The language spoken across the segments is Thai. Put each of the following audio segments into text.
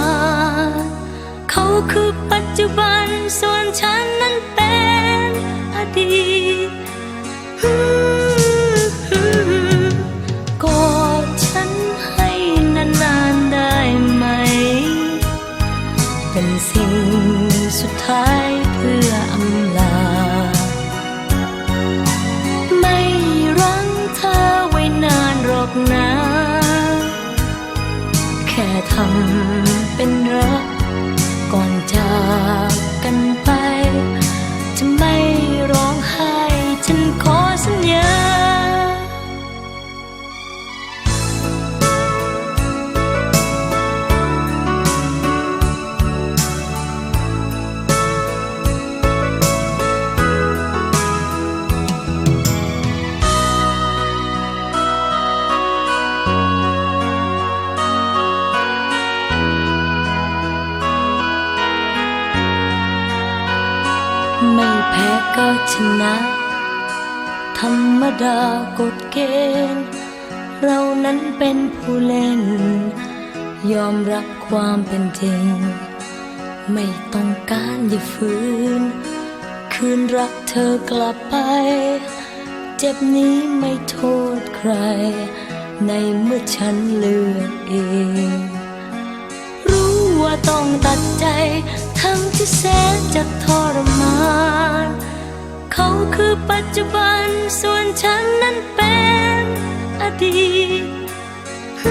น เขาคือปัจจุบัน ส่วนฉันนั้นเป็นอดีตกอดฉันให้นานๆได้ไหม เป็นสิ่งสุดท้ายเพื่ออำลา ไม่รั้งเธอไว้นานหรอกนะ แค่ทำเป็นรัก ก่อนจาก ก็ชนะ ธรรมดากฎเกณฑ์ เรานั้นเป็นผู้เล่น ยอมรับความเป็นจริง ไม่ต้องการอย่าฝืน คืนรักเธอกลับไป เจ็บนี้ไม่โทษใคร ในเมื่อฉันเลือกเองรู้ว่าต้องตัดใจ ทั้งที่แสนจะทรมาน เขาคือปัจจุบัน ส่วนฉันนั้นเป็นอดีต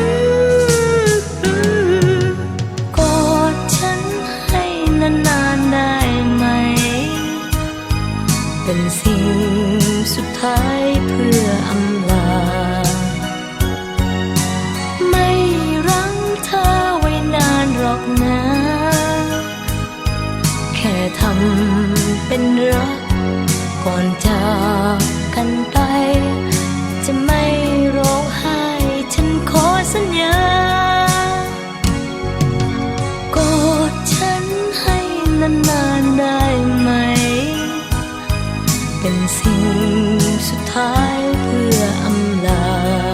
กอดฉันให้นานๆได้ไหม เป็นสิ่งสุดท้ายเพื่ออำลา ไม่รั้งเธอไว้นานหรอกนะ แค่ทำเป็นรัก ก่อนจากกันไป จะไม่ร้องไห้ ฉันขอสัญญากอดฉันให้นานๆได้ไหม เป็นสิ่งสุดท้ายเพื่ออำลา